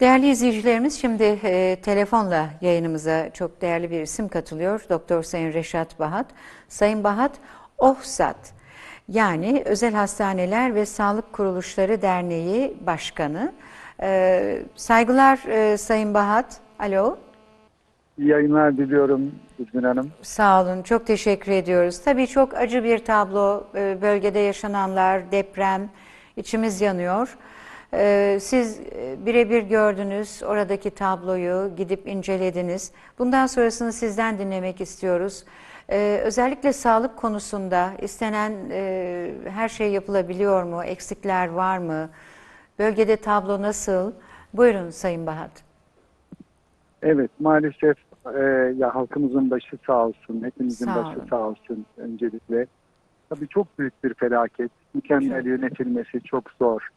Değerli izleyicilerimiz şimdi e, telefonla yayınımıza çok değerli bir isim katılıyor. Doktor Sayın Reşat Bahat. Sayın Bahat OHSAT yani Özel Hastaneler ve Sağlık Kuruluşları Derneği Başkanı. E, saygılar e, Sayın Bahat. Alo. İyi yayınlar diliyorum İzmir Hanım. Sağ olun, çok teşekkür ediyoruz. Tabii çok acı bir tablo, e, bölgede yaşananlar, deprem, içimiz yanıyor. E, Siz e, birebir gördünüz oradaki tabloyu, gidip incelediniz. Bundan sonrasını sizden dinlemek istiyoruz. E, Özellikle sağlık konusunda istenen e, her şey yapılabiliyor mu, eksikler var mı? Bölgede tablo nasıl? Buyurun Sayın Bahat. Evet maalesef e, ya halkımızın başı sağ olsun, hepimizin Sağ başı sağ olsun öncelikle. Tabii çok büyük bir felaket. Mükemmel yönetilmesi çok zor.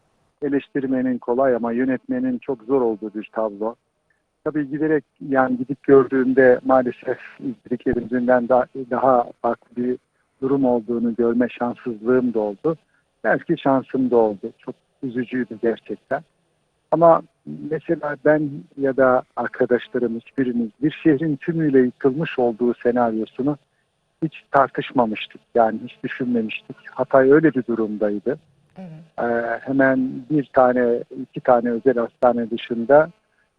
Eleştirmenin kolay ama yönetmenin çok zor olduğu bir tablo. Tabii giderek yani gidip gördüğümde maalesef izlediklerimizden daha, daha farklı bir durum olduğunu görme şanssızlığım da oldu. Belki şansım da oldu. Çok üzücüydü gerçekten. Ama mesela ben ya da arkadaşlarım hiçbirimiz bir şehrin tümüyle yıkılmış olduğu senaryosunu hiç tartışmamıştık. Yani hiç düşünmemiştik. Hatay öyle bir durumdaydı. Ee, hemen bir tane, iki tane özel hastane dışında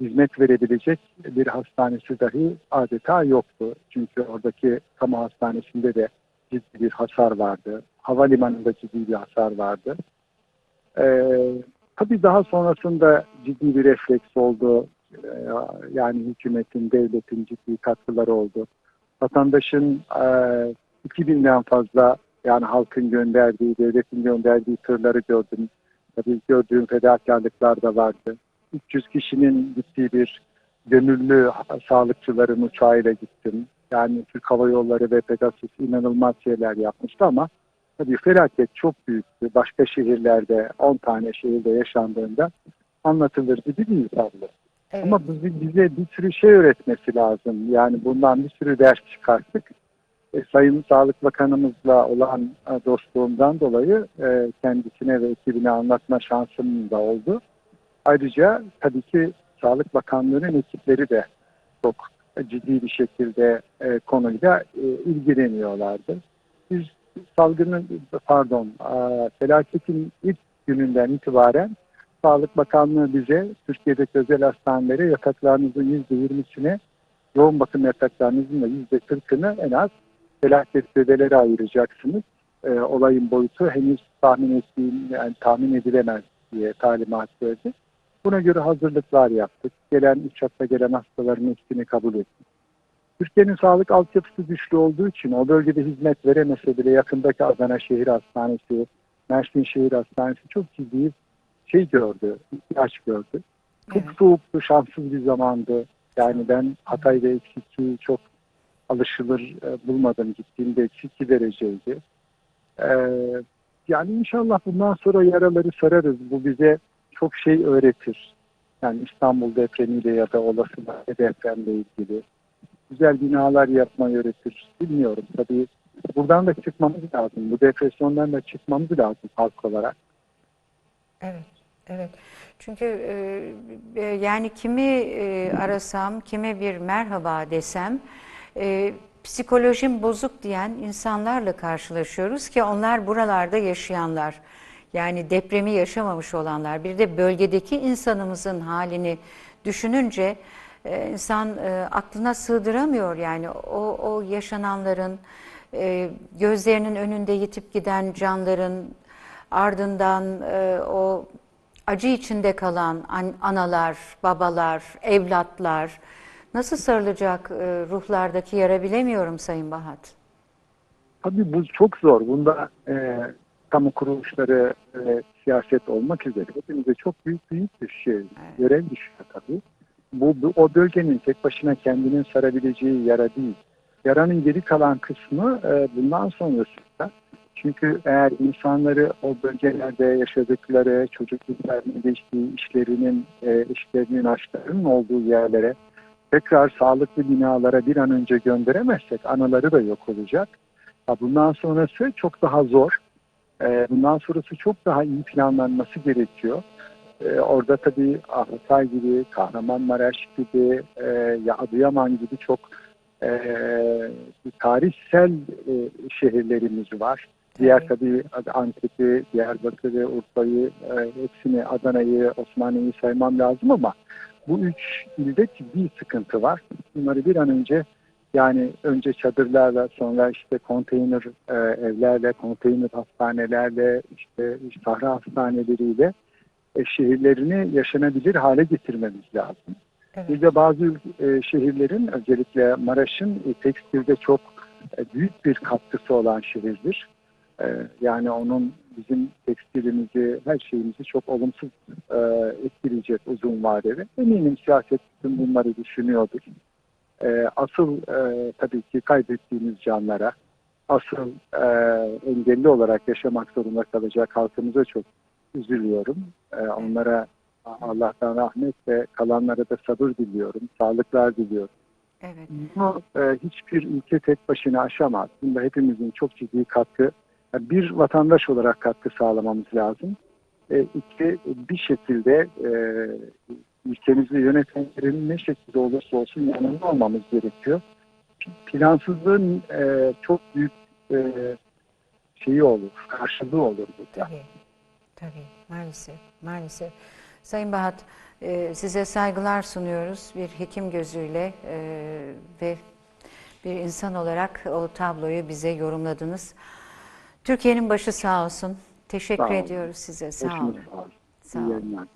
hizmet verebilecek bir hastanesi dahi adeta yoktu. Çünkü oradaki kamu hastanesinde de ciddi bir hasar vardı. Havalimanında ciddi bir hasar vardı. Ee, tabii daha sonrasında ciddi bir refleks oldu. Ee, yani hükümetin, devletin ciddi katkıları oldu. Vatandaşın e, 2000'den fazla yani halkın gönderdiği, devletin gönderdiği tırları gördüm. Tabii gördüğüm fedakarlıklar da vardı. 300 kişinin gittiği bir gönüllü sağlıkçıların uçağıyla gittim. Yani Türk Hava Yolları ve Pegasus inanılmaz şeyler yapmıştı ama tabii felaket çok büyüktü. Başka şehirlerde 10 tane şehirde yaşandığında anlatılır gibi değil tablo. Ama bizi, bize bir sürü şey öğretmesi lazım. Yani bundan bir sürü ders çıkarttık. E, Sayın Sağlık Bakanımızla olan e, dostluğumdan dolayı e, kendisine ve ekibine anlatma şansım da oldu. Ayrıca tabii ki Sağlık Bakanlığı'nın ekipleri de çok ciddi bir şekilde e, konuyla e, ilgileniyorlardı. Biz salgının, pardon, e, felaketin ilk gününden itibaren Sağlık Bakanlığı bize Türkiye'deki özel hastanelere yataklarınızın %20'sine yoğun bakım yataklarınızın da %40'ını en az felaket bedelere ayıracaksınız. E, olayın boyutu henüz tahmin ettiğim, yani tahmin edilemez diye talimat verdi. Buna göre hazırlıklar yaptık. Gelen uçakta gelen hastaların hepsini kabul ettik. Türkiye'nin sağlık altyapısı güçlü olduğu için o bölgede hizmet veremese bile yakındaki Adana Şehir Hastanesi, Mersin Şehir Hastanesi çok ciddi şey gördü, ihtiyaç gördü. Çok Evet. soğuktu, şanssız bir zamandı. Yani ben Hatay'da eksi çok alışılır e, bulmadım. Gittiğimde eksi iki dereceydi. Ee, yani inşallah bundan sonra yaraları sararız. Bu bize çok şey öğretir. Yani İstanbul depremiyle ya da olası depremle ilgili. Güzel binalar yapmayı öğretir. Bilmiyorum tabii. Buradan da çıkmamız lazım. Bu depresyondan da çıkmamız lazım halk olarak. Evet, evet. Çünkü e, e, yani kimi e, arasam, kime bir merhaba desem, e, psikolojim bozuk diyen insanlarla karşılaşıyoruz ki onlar buralarda yaşayanlar. Yani depremi yaşamamış olanlar. Bir de bölgedeki insanımızın halini düşününce e, insan e, aklına sığdıramıyor yani o, o yaşananların, e, gözlerinin önünde yitip giden canların, ardından e, o acı içinde kalan an- analar, babalar, evlatlar nasıl sarılacak e, ruhlardaki yara bilemiyorum Sayın Bahat. Tabii bu çok zor. Bunda e, kamu kuruluşları e, siyaset olmak üzere hepimize çok büyük büyük bir şey görev düşüyor tabii. Bu, bu o bölgenin tek başına kendinin sarabileceği yara değil. Yaranın geri kalan kısmı e, bundan sonrasında. Çünkü eğer insanları o bölgelerde yaşadıkları, çocukluklarının geçtiği işlerinin, e, işlerinin, aşklarının olduğu yerlere tekrar sağlıklı binalara bir an önce gönderemezsek anaları da yok olacak. Bundan sonrası çok daha zor. Ee, Bundan sonrası çok daha iyi planlanması gerekiyor. e, orada tabii Hatay gibi, Kahramanmaraş gibi, e, ya Adıyaman gibi çok e, tarihsel e, şehirlerimiz var. Diğer tabii Antep'i, Diyarbakır'ı, Urfa'yı, hepsini Adana'yı, Osmaniye'yi saymam lazım ama bu üç ilde ciddi sıkıntı var. Bunları bir an önce yani önce çadırlarla sonra işte konteyner e, evlerle, konteyner hastanelerle, işte sahra hastaneleriyle e, şehirlerini yaşanabilir hale getirmemiz lazım. Evet. Bir de bazı e, şehirlerin özellikle Maraş'ın e, tekstilde çok e, büyük bir katkısı olan şehirdir. E, yani onun bizim tekstilimizi, her şeyimizi çok olumsuz e, etkileyecek uzun vadede. Eminim siyaset bütün bunları düşünüyordur. E, asıl e, tabii ki kaybettiğimiz canlara, asıl e, engelli olarak yaşamak zorunda kalacak halkımıza çok üzülüyorum. E, onlara Allah'tan rahmet ve kalanlara da sabır diliyorum, sağlıklar diliyorum. Evet. Bunu e, hiçbir ülke tek başına aşamaz. Bunda hepimizin çok ciddi katkı, bir vatandaş olarak katkı sağlamamız lazım. E, iki, bir şekilde e, ülkemizi yönetenlerin ne şekilde olursa olsun yanında olmamız gerekiyor. Plansızlığın e, çok büyük e, şeyi olur, karşılığı olur burada. Tabii, tabii. Maalesef, maalesef. Sayın Bahat, e, size saygılar sunuyoruz bir hekim gözüyle e, ve bir insan olarak o tabloyu bize yorumladınız. Türkiye'nin başı sağ olsun. Teşekkür Sağ ediyoruz size. Sağ Başınız olun. sağ olun.